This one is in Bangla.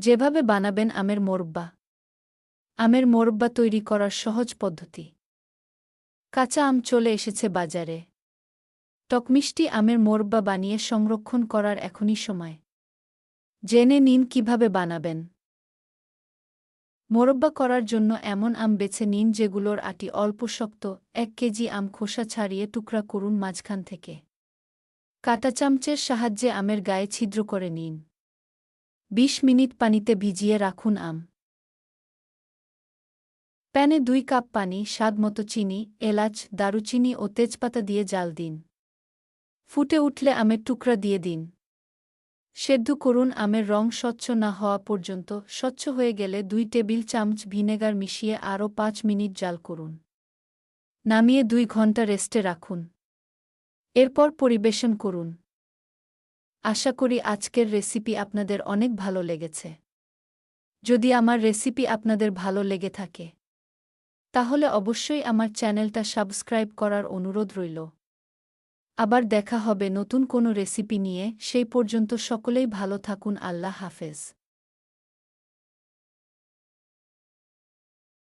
যেভাবে বানাবেন আমের মোরব্বা। আমের মোরব্বা তৈরি করার সহজ পদ্ধতি। কাঁচা আম চলে এসেছে বাজারে। টকমিষ্টি আমের মোরব্বা বানিয়ে সংরক্ষণ করার এখনই সময়। জেনে নিন কীভাবে বানাবেন। মোরব্বা করার জন্য এমন আম বেছে নিন যেগুলোর আটি অল্প শক্ত, এক কেজি আম খোসা ছাড়িয়ে টুকরা করুন মাঝখান থেকে। কাটা চামচের সাহায্যে আমের গায়ে ছিদ্র করে নিন। ২০ মিনিট পানিতে ভিজিয়ে রাখুন আম। প্যানে দুই কাপ পানি স্বাদমতো চিনি, এলাচ, দারুচিনি ও তেজপাতা দিয়ে জাল দিন। ফুটে উঠলে আমের টুকরা দিয়ে দিন। সেদ্ধ করুন আমের রং স্বচ্ছ না হওয়া পর্যন্ত, স্বচ্ছ হয়ে গেলে দুই টেবিল চামচ ভিনেগার মিশিয়ে আরও পাঁচ মিনিট জাল করুন। নামিয়ে দুই ঘণ্টা রেস্টে রাখুন। এরপর পরিবেশন করুন। আশা করি আজকের রেসিপি আপনাদের অনেক ভালো লেগেছে। যদি আমার রেসিপি আপনাদের ভালো লেগে থাকে, তাহলে অবশ্যই আমার চ্যানেলটা সাবস্ক্রাইব করার অনুরোধ রইল। আবার দেখা হবে নতুন কোনো রেসিপি নিয়ে, সেই পর্যন্ত সকলেই ভালো থাকুন, আল্লাহ হাফেজ।